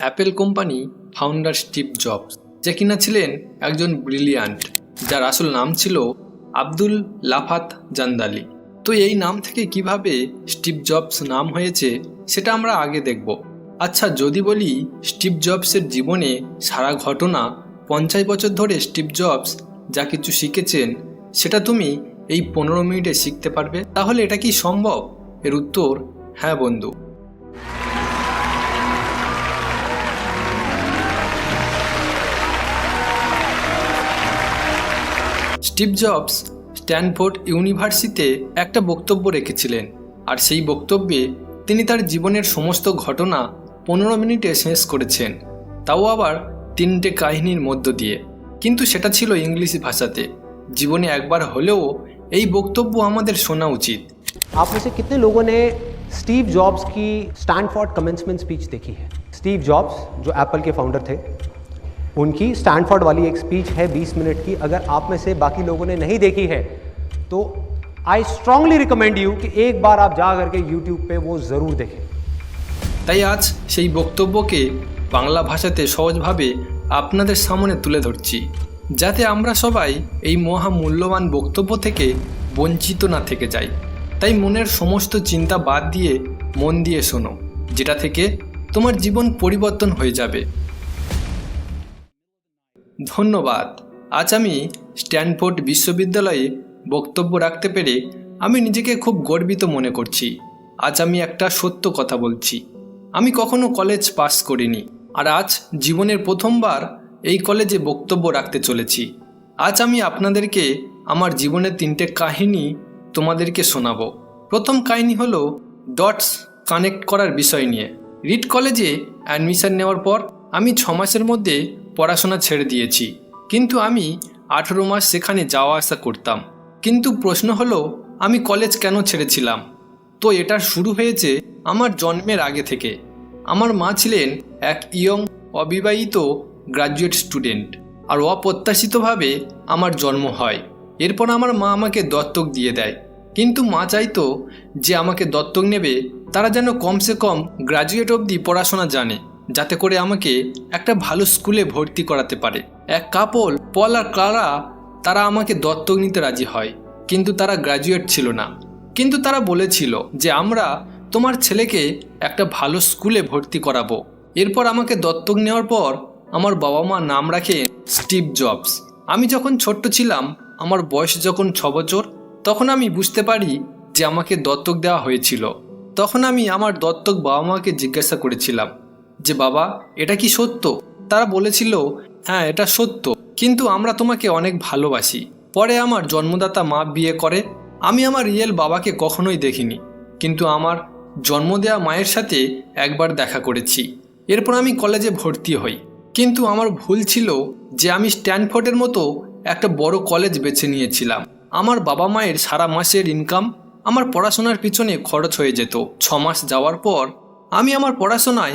Apple company founder Steve Jobs যে কিনা ছিলেন একজন ব্রিলিয়ান্ট যার আসল নাম ছিল আব্দুল লাফাত জান্দালি। তো এই নাম থেকে কীভাবে স্টিভ জবস নাম হয়েছে, সেটা আমরা আগে দেখব। আচ্ছা যদি বলি স্টিভ জবসের জীবনে সারা ঘটনা পঞ্চাশ বছর ধরে স্টিভ জবস যা কিছু শিখেছেন, সেটা তুমি এই পনেরো মিনিটে শিখতে পারবে? তাহলে এটা কি সম্ভব? এর উত্তর হ্যাঁ বন্ধু। স্টিভ জবস স্ট্যানফোর্ড ইউনিভার্সিটিতে একটা বক্তব্য রেখেছিলেন আর সেই বক্তব্যে তিনি তার জীবনের সমস্ত ঘটনা পনেরো মিনিটে শেষ করেছেন তাও আবার তিনটে কাহিনীর মধ্য দিয়ে কিন্তু সেটা ছিল ইংলিশ ভাষাতে জীবনে একবার হলেও এই বক্তব্য আমাদের শোনা উচিত आप में से कितने लोगों ने स्टीव जॉब्स की स्टैनफोर्ड कमेंसमेंट स्पीच देखी है स्टीव जॉब्स जो एप्पल के फाउंडर थे उनकी स्टैनफोर्ड वाली एक स्पीच है 20 मिनट की अगर आप में से बाकी लोगों ने नहीं देखी है तो आई स्ट्रांगली रिकमेंड यू कि एक बार आप जा करके यूट्यूब पे वो ज़रूर देखें তাই আজ সেই বক্তব্যকে বাংলা ভাষাতে সহজভাবে আপনাদের সামনে তুলে ধরছি যাতে আমরা সবাই এই মহা মূল্যবান বক্তব্য থেকে বঞ্চিত না থেকে যাই তাই মনের সমস্ত চিন্তা বাদ দিয়ে মন দিয়ে শোনো যেটা থেকে তোমার জীবন পরিবর্তন হয়ে যাবে ধন্যবাদ। আজ আমি স্ট্যানফোর্ড বিশ্ববিদ্যালয়ে বক্তব্য রাখতে পেরে আমি নিজেকে খুব গর্বিত মনে করছি। আজ আমি একটা সত্য কথা বলছি। আমি কখনো কলেজ পাস করিনি, আর আজ জীবনের প্রথমবার এই কলেজে বক্তব্য রাখতে চলেছি। আজ আমি আপনাদেরকে আমার জীবনের তিনটে কাহিনী তোমাদেরকে শোনাবো। প্রথম কাহিনী হলো ডটস কানেক্ট করার বিষয় নিয়ে। রিড কলেজে অ্যাডমিশন নেওয়ার পর আমি ছ মাসের মধ্যে পড়াশোনা ছেড়ে দিয়েছি। কিন্তু আমি আঠেরো মাস সেখানে যাওয়া আসা করতাম। কিন্তু প্রশ্ন হলো, আমি কলেজ কেন ছেড়েছিলাম? তো এটা শুরু হয়েছে আমার জন্মের আগে থেকে। আমার মা ছিলেন এক ইয়ং, অবিবাহিত গ্রাজুয়েট স্টুডেন্ট আর অপ্রত্যাশিতভাবে আমার জন্ম হয়। এরপর আমার মা আমাকে দত্তক দিয়ে দেয়। কিন্তু মা চাইতো যে আমাকে দত্তক নেবে, তারা যেন কমসে কম গ্রাজুয়েট অবধি পড়াশোনা জানে। যাতে করে আমাকে একটা ভালো স্কুলে ভর্তি করাতে পারে। এক কাপল পল আর ক্লারা তারা আমাকে দত্তক নিতে রাজি হয়, কিন্তু তারা গ্র্যাজুয়েট ছিল না। কিন্তু তারা বলেছিল যে আমরা তোমার ছেলেকে একটা ভালো স্কুলে ভর্তি করাবো। এরপর আমাকে দত্তক নেওয়ার পর আমার বাবা মা নাম রাখে স্টিভ জবস। আমি যখন ছোট্ট ছিলাম, আমার বয়স যখন ছ বছর, তখন আমি বুঝতে পারি যে আমাকে দত্তক দেওয়া হয়েছিল। তখন আমি আমার দত্তক বাবা মাকে জিজ্ঞাসা করেছিলাম যে বাবা, এটা কি সত্য? তারা বলেছিল হ্যাঁ এটা সত্য। কিন্তু আমরা তোমাকে অনেক ভালোবাসি। পরে আমার জন্মদাতা মা বিয়ে করে। আমি আমার রিয়েল বাবাকে কখনোই দেখিনি। কিন্তু আমার জন্ম দেওয়া মায়ের সাথে একবার দেখা করেছি। এরপর আমি কলেজে ভর্তি হই। কিন্তু আমার ভুল ছিল যে আমি স্ট্যানফোর্ডের মতো একটা বড় কলেজ বেছে নিয়েছিলাম। আমার বাবা মায়ের সারা মাসের ইনকাম আমার পড়াশোনার পিছনে খরচ হয়ে যেত। ছ মাস যাওয়ার পর আমি আমার পড়াশোনায়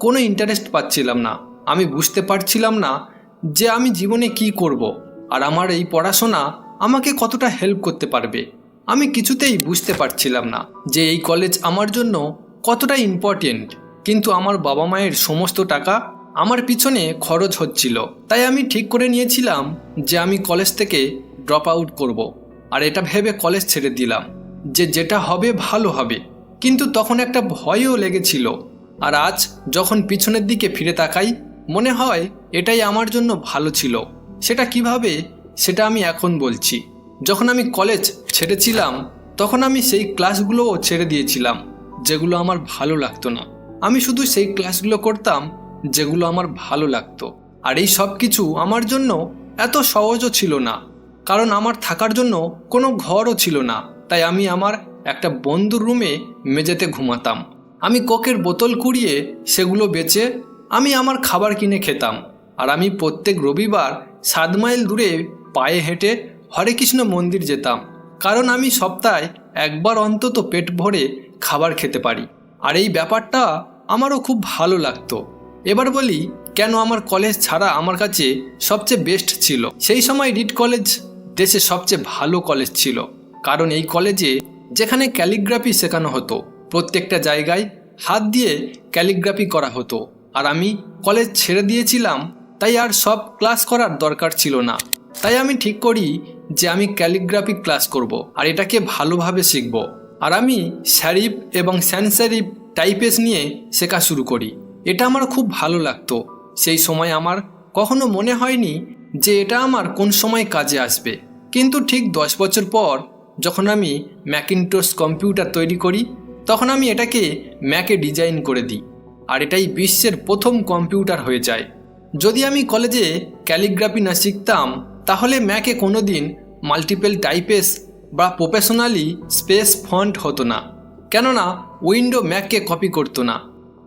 কোনো ইন্টারেস্ট পাচ্ছিলাম না। আমি বুঝতে পারছিলাম না যে আমি জীবনে কি করব। আর আমার এই পড়াশোনা আমাকে কতটা হেল্প করতে পারবে। আমি কিছুতেই বুঝতে পারছিলাম না যে এই কলেজ আমার জন্য কতটা ইম্পর্টেন্ট কিন্তু আমার বাবা মায়ের সমস্ত টাকা আমার পিছনে খরচ হচ্ছিল। তাই আমি ঠিক করে নিয়েছিলাম যে আমি কলেজ থেকে ড্রপ আউট করব। আর এটা ভেবে কলেজ ছেড়ে দিলাম যে যেটা হবে ভালো হবে। কিন্তু তখন একটা ভয়ও লেগেছিল। আর আজ যখন পিছনের দিকে ফিরে তাকাই, মনে হয় এটাই আমার জন্য ভালো ছিল। সেটা কীভাবে, সেটা আমি এখন বলছি। যখন আমি কলেজ ছেড়েছিলাম, তখন আমি সেই ক্লাসগুলোও ছেড়ে দিয়েছিলাম, যেগুলো আমার ভালো লাগতো না। আমি শুধু সেই ক্লাসগুলো করতাম, যেগুলো আমার ভালো লাগতো। আর এই সব কিছু আমার জন্য এত সহজও ছিল না। কারণ আমার থাকার জন্য কোনো ঘরও ছিল না। তাই আমি আমার একটা বন্ধুর রুমে মেঝেতে ঘুমাতাম। আমি কোকের বোতল কুড়িয়ে সেগুলো বেচে আমি আমার খাবার কিনে খেতাম। আর আমি প্রত্যেক রবিবার সাত মাইল দূরে পায়ে হেঁটে হরে কৃষ্ণ মন্দির যেতাম। কারণ আমি সপ্তাহে একবার অন্তত পেট ভরে খাবার খেতে পারি। আর এই ব্যাপারটা আমারও খুব ভালো লাগতো। এবার বলি, কেন আমার কলেজ ছাড়া আমার কাছে সবচেয়ে বেস্ট ছিল? সেই সময় রিড কলেজ দেশে সবচেয়ে ভালো কলেজ ছিল। কারণ এই কলেজে যেখানে ক্যালিগ্রাফি শেখানো হতো প্রত্যেকটা জায়গায় হাত দিয়ে ক্যালিগ্রাফি করা হতো। আর আমি কলেজ ছেড়ে দিয়েছিলাম, তাই আর সব ক্লাস করার দরকার ছিল না। তাই আমি ঠিক করি যে আমি ক্যালিগ্রাফি ক্লাস করব আর এটাকে ভালোভাবে শিখব। আর আমি স্যারিফ এবং স্যানস্যারিফ টাইপেস নিয়ে শেখা শুরু করি। এটা আমার খুব ভালো লাগতো। সেই সময় আমার কখনো মনে হয়নি যে এটা আমার কোন সময় কাজে আসবে। কিন্তু ঠিক দশ বছর পর যখন আমি ম্যাকিনটোস কম্পিউটার তৈরি করি তখন আমি এটাকে ম্যাকে ডিজাইন করে দিই, আর এটাই বিশ্বের প্রথম কম্পিউটার হয়ে যায়। যদি আমি কলেজে ক্যালিগ্রাফি না শিখতাম, তাহলে ম্যাকে কোনো দিন মাল্টিপেল টাইপেস বা প্রফেশনালি স্পেস ফন্ট হতো না। কেননা, উইন্ডো ম্যাককে কপি করতো না।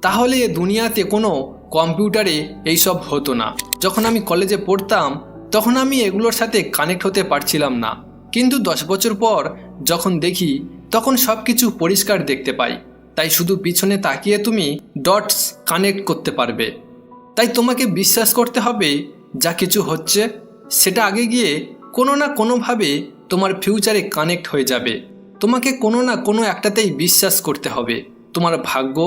তাহলে দুনিয়াতে কোনো কম্পিউটারে এইসব হতো না। যখন আমি কলেজে পড়তাম, তখন আমি এগুলোর সাথে কানেক্ট হতে পারছিলাম না। কিন্তু দশ বছর পর যখন দেখি তখন সব কিছু পরিষ্কার দেখতে পাই। তাই শুধু পিছনে তাকিয়ে তুমি ডটস কানেক্ট করতে পারবে। তাই তোমাকে বিশ্বাস করতে হবে, যা কিছু হচ্ছে, সেটা আগে গিয়ে কোনো না কোনোভাবে তোমার ফিউচারে কানেক্ট হয়ে যাবে। তোমাকে কোনো না কোনো একটাতেই বিশ্বাস করতে হবে, তোমার ভাগ্য,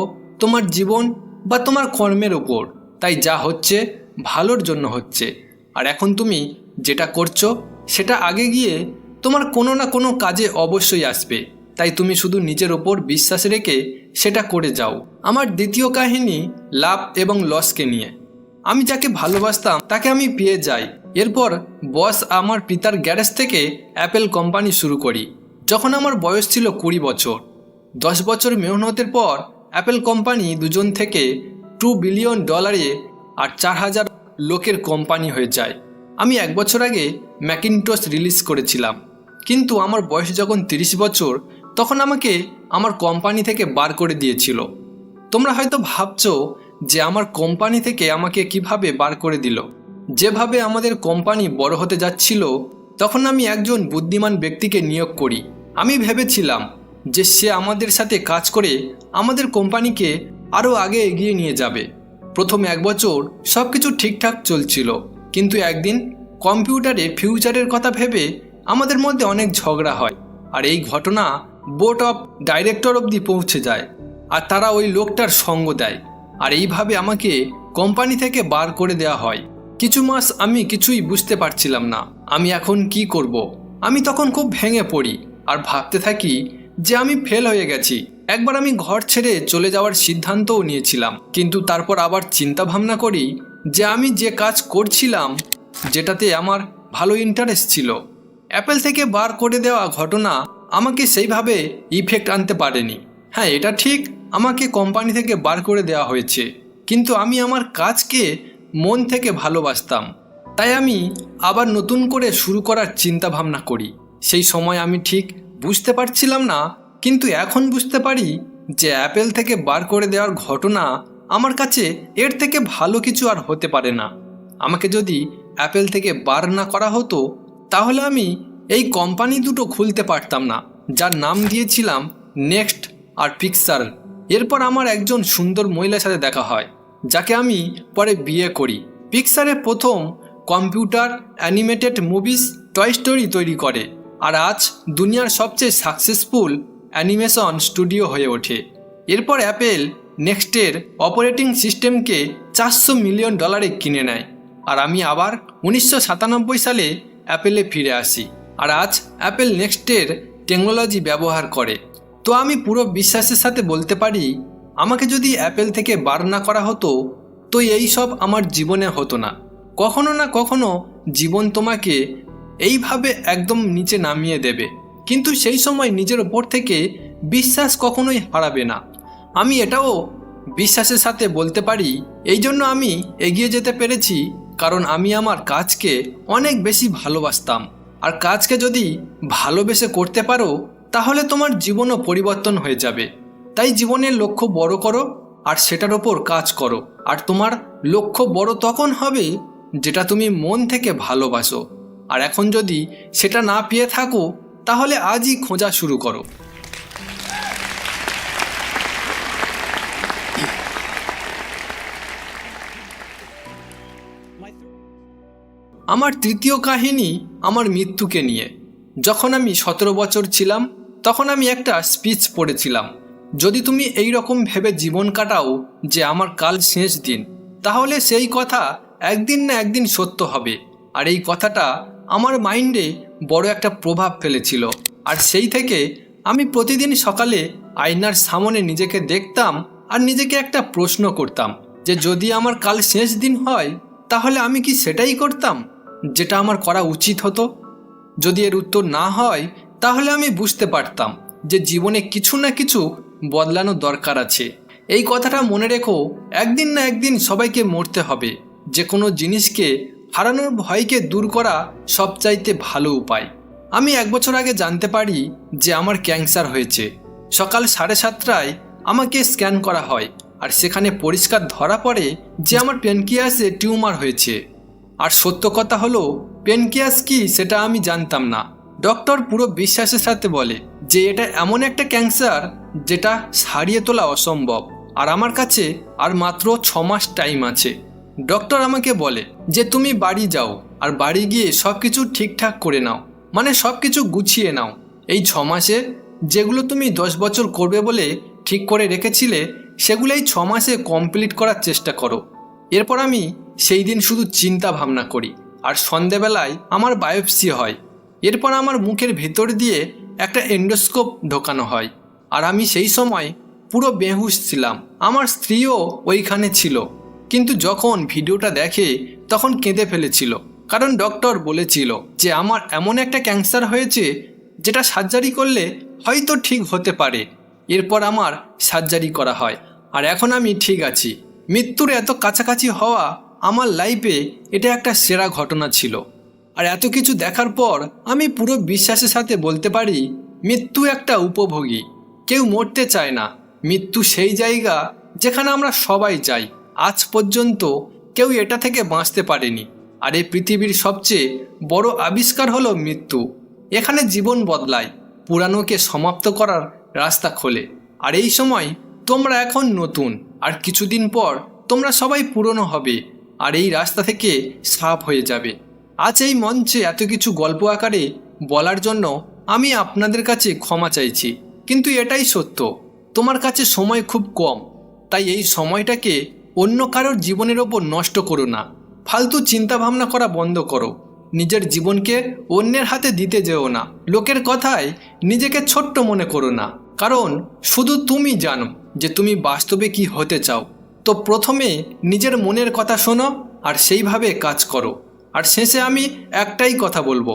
তোমার জীবন বা তোমার কর্মের ওপর তাই যা হচ্ছে, ভালোর জন্য হচ্ছে। আর এখন তুমি যেটা করছ, সেটা আগে গিয়ে তোমার কোনো না কোনো কাজে অবশ্যই আসবে। তাই তুমি শুধু নিজের ওপর বিশ্বাস রেখে সেটা করে যাও। আমার দ্বিতীয় কাহিনী, লাভ এবং লসকে নিয়ে। আমি যাকে ভালোবাসতাম, তাকে আমি পেয়ে যাই। এরপর বস আমার পিতার গ্যারেজ থেকে অ্যাপেল কোম্পানি শুরু করি। যখন আমার বয়স ছিল কুড়ি বছর। দশ বছর মেহনতের পর অ্যাপেল কোম্পানি দুজন থেকে টু বিলিয়ন ডলারে আর চার হাজার লোকের কোম্পানি হয়ে যায়। আমি এক বছর আগে ম্যাকিনটস রিলিজ করেছিলাম। কিন্তু আমার বয়স যখন তিরিশ বছর তখন আমাকে আমার কোম্পানি থেকে বার করে দিয়েছিল। তোমরা হয়তো ভাবছ যে আমার কোম্পানি থেকে আমাকে কীভাবে বার করে দিল। যেভাবে আমাদের কোম্পানি বড় হতে যাচ্ছিল, তখন আমি একজন বুদ্ধিমান ব্যক্তিকে নিয়োগ করি। আমি ভেবেছিলাম যে সে আমাদের সাথে কাজ করে আমাদের কোম্পানিকে আরও আগে এগিয়ে নিয়ে যাবে। প্রথম এক বছর সব কিছু ঠিকঠাক চলছিল, কিন্তু একদিন কম্পিউটারে ফিউচারের কথা ভেবে আমাদের মধ্যে অনেক ঝগড়া হয়। আর এই ঘটনা বোর্ড অফ ডাইরেক্টর অবধি পৌঁছে যায়, আর তারা ওই লোকটার সঙ্গ দেয়। আর এইভাবে আমাকে কোম্পানি থেকে বার করে দেওয়া হয়। কিছু মাস আমি কিছুই বুঝতে পারছিলাম না, আমি এখন কি করব। আমি তখন খুব ভেঙে পড়ি, আর ভাবতে থাকি যে আমি ফেল হয়ে গেছি। একবার আমি ঘর ছেড়ে চলে যাওয়ার সিদ্ধান্তও নিয়েছিলাম, কিন্তু তারপর আবার চিন্তা ভাবনা করি যে আমি যে কাজ করছিলাম, যেটাতে আমার ভালো ইন্টারেস্ট ছিল। অ্যাপেল থেকে বার করে দেওয়া ঘটনা আমাকে সেইভাবে ইফেক্ট আনতে পারেনি। হ্যাঁ এটা ঠিক, আমাকে কোম্পানি থেকে বার করে দেওয়া হয়েছে। কিন্তু আমি আমার কাজকে মন থেকে ভালোবাসতাম। তাই আমি আবার নতুন করে শুরু করার চিন্তা ভাবনা করি। সেই সময় আমি ঠিক বুঝতে পারছিলাম না, কিন্তু এখন বুঝতে পারি যে অ্যাপেল থেকে বার করে দেওয়ার ঘটনা আমার কাছে এর থেকে ভালো কিছু আর হতে পারে না। আমাকে যদি অ্যাপেল থেকে বার না করা হতো, তাহলে আমি এই কোম্পানি দুটো খুলতে পারতাম না, যার নাম দিয়েছিলাম নেক্সট আর পিকচার এরপর আমার একজন সুন্দর মহিলার সাথে দেখা হয়, যাকে আমি পরে বিয়ে করি। পিকচারে প্রথম computer animated movies Toy Story তৈরি করে, আর আজ দুনিয়ার সবচেয়ে সাকসেসফুল অ্যানিমেশন স্টুডিও হয়ে ওঠে। এরপর অ্যাপেল নেক্সটের অপারেটিং সিস্টেমকে চারশো মিলিয়ন ডলারে কিনে নেয়, আর আমি আবার উনিশশো সাতানব্বই সালে অ্যাপেলে ফিরে আসি। আর আজ অ্যাপেল নেক্সটের টেকনোলজি ব্যবহার করে। তো আমি পুরো বিশ্বাসের সাথে বলতে পারি, আমাকে যদি অ্যাপেল থেকে বার না করা হতো, তো এই সব আমার জীবনে হতো না। কখনো না কখনো জীবন তোমাকে এইভাবে একদম নিচে নামিয়ে দেবে। কিন্তু সেই সময় নিজের ওপর থেকে বিশ্বাস কখনোই হারাবে না। আমি এটাও বিশ্বাসের সাথে বলতে পারি, এই জন্য আমি এগিয়ে যেতে পেরেছি, কারণ আমি আমার কাজকে অনেক বেশি ভালোবাসতাম। আর কাজকে যদি ভালোবেসে করতে পারো, তাহলে তোমার জীবনও পরিবর্তন হয়ে যাবে। তাই জীবনের লক্ষ্য বড় করো আর সেটার ওপর কাজ করো। আর তোমার লক্ষ্য বড় তখন হবে যেটা তুমি মন থেকে ভালোবাসো। আর এখন যদি সেটা না পেয়ে থাকো, তাহলে আজই খোঁজা শুরু করো। আমার তৃতীয় কাহিনী আমার মৃত্যুকে নিয়ে। যখন আমি সতেরো বছর ছিলাম, তখন আমি একটা স্পিচ পড়েছিলাম। যদি তুমি এই রকম ভেবে জীবন কাটাও যে আমার কাল শেষ দিন, তাহলে সেই কথা একদিন না একদিন সত্য হবে। আর এই কথাটা আমার মাইন্ডে বড় একটা প্রভাব ফেলেছিল। আর সেই থেকে আমি প্রতিদিন সকালে আয়নার সামনে নিজেকে দেখতাম আর নিজেকে একটা প্রশ্ন করতাম যে যদি আমার কাল শেষ দিন হয়, তাহলে আমি কি সেটাই করতাম? যেটা আমার করা উচিত হতো? যদি এর উত্তর না হয়, তাহলে আমি বুঝতে পারতাম যে জীবনে কিছু না কিছু বদলানো দরকার আছে। এই কথাটা মনে রেখো, একদিন না একদিন সবাইকে মরতে হবে। যে কোনো জিনিসকে হারানোর ভয়কে দূর করা সবচাইতে ভালো উপায়। আমি এক বছর আগে জানতে পারি যে আমার ক্যান্সার হয়েছে। সকাল সাড়ে সাতটায় আমাকে স্ক্যান করা হয়, আর সেখানে পরিষ্কার ধরা পড়ে যে আমার পেনকিয়াসে টিউমার হয়েছে। আর সত্য কথা হলো, পেনকিয়াস কি সেটা আমি জানতাম না। ডক্টর পুরো বিশ্বাসের সাথে বলে যে এটা এমন একটা ক্যান্সার যেটা সারিয়ে তোলা অসম্ভব। আর আমার কাছে আর মাত্র ছ মাস টাইম আছে। ডক্টর আমাকে বলে যে তুমি বাড়ি যাও আর বাড়ি গিয়ে সব কিছু ঠিকঠাক করে নাও। মানে সব কিছু গুছিয়ে নাও। এই ছ মাসে যেগুলো তুমি দশ বছর করবে বলে ঠিক করে রেখেছিলে সেগুলো এই ছ মাসে কমপ্লিট করার চেষ্টা করো। এরপর আমি সেই দিন শুধু চিন্তা ভাবনা করি, আর সন্ধেবেলায় আমার বায়োপসি হয়। এরপর আমার মুখের ভেতর দিয়ে একটা এন্ডোস্কোপ ঢোকানো হয়, আর আমি সেই সময় পুরো বেহুশ ছিলাম। আমার স্ত্রীও ওইখানে ছিল, কিন্তু যখন ভিডিওটা দেখে তখন কেঁদে ফেলেছিল, কারণ ডক্টর বলেছিল যে আমার এমন একটা ক্যান্সার হয়েছে যেটা সার্জারি করলে হয়তো ঠিক হতে পারে। এরপর আমার সার্জারি করা হয়, আর এখন আমি ঠিক আছি। মৃত্যুর এত কাছাকাছি হওয়া আমার লাইফে এটা একটা সেরা ঘটনা ছিল। আর এত কিছু দেখার পর আমি পুরো বিশ্বাসের সাথে বলতে পারি, মৃত্যু একটা উপভোগী। কেউ মরতে চায় না। মৃত্যু সেই জায়গা যেখানে আমরা সবাই যাই। আজ পর্যন্ত কেউ এটা থেকে বাঁচতে পারেনি। আর এই পৃথিবীর সবচেয়ে বড় আবিষ্কার হলো মৃত্যু। এখানে জীবন বদলায়, পুরানোকে সমাপ্ত করার রাস্তা খোলে। আর এই সময় তোমরা এখন নতুন। আর কিছুদিন পর তোমরা সবাই পুরনো হবে আর এই রাস্তা থেকে সাফ হয়ে যাবে। আজ এই মঞ্চে এত কিছু গল্প আকারে বলার জন্য আমি আপনাদের কাছে ক্ষমা চাইছি, কিন্তু এটাই সত্য। তোমার কাছে সময় খুব কম, তাই এই সময়টাকে অন্য কারোর জীবনের ওপর নষ্ট করো না। ফালতু চিন্তা ভাবনা করা বন্ধ করো। নিজের জীবনকে অন্যের হাতে দিতে যেও না। লোকের কথায় নিজেকে ছোট্ট মনে করো না। কারণ শুধু তুমি জানো। যে তুমি বাস্তবে কি হতে চাও। তো প্রথমে নিজের মনের কথা শোনো আর সেইভাবে কাজ করো। আর শেষে আমি একটাই কথা বলব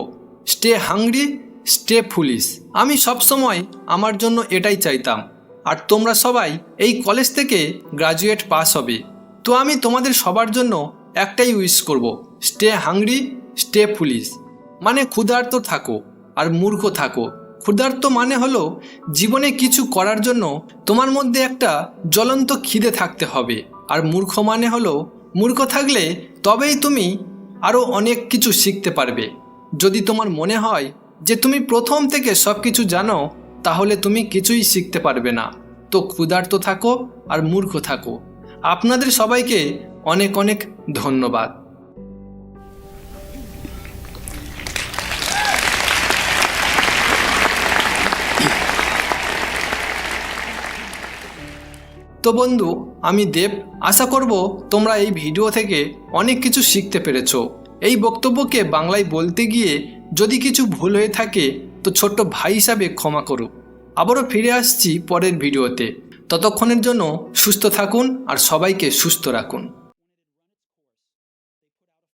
স্টে হাংরি স্টে ফুলিশ আমি সবসময় আমার জন্য এটাই চাইতাম। আর তোমরা সবাই এই কলেজ থেকে গ্রাজুয়েট পাস হবে। তো আমি তোমাদের সবার জন্য একটাই উইশ করব স্টে হাংরি স্টে ফুলিশ মানে ক্ষুধার্ত থাকো আর মূর্খ থাকো। ক্ষুধার্ত মানে হলো জীবনে কিছু করার জন্য তোমার মধ্যে একটা জ্বলন্ত খিদে থাকতে হবে। আর মূর্খ মানে হলো, মূর্খ থাকলে তবেই তুমি আরও অনেক কিছু শিখতে পারবে। যদি তোমার মনে হয় যে তুমি প্রথম থেকে সব কিছু জানো, তাহলে তুমি কিছুই শিখতে পারবে না। তো ক্ষুধার্ত থাকো আর মূর্খ থাকো। আপনাদের সবাইকে অনেক অনেক ধন্যবাদ। তো বন্ধু, আমি দেব, আশা করব তোমরা এই ভিডিও থেকে অনেক কিছু শিখতে পেরেছ। এই বক্তব্যকে বাংলায় বলতে গিয়ে যদি কিছু ভুল হয়ে থাকে, তো ছোট্ট ভাই হিসাবে ক্ষমা করো। আবারও ফিরে আসছি পরের ভিডিওতে। ততক্ষণের জন্য সুস্থ থাকুন আর সবাইকে সুস্থ রাখুন।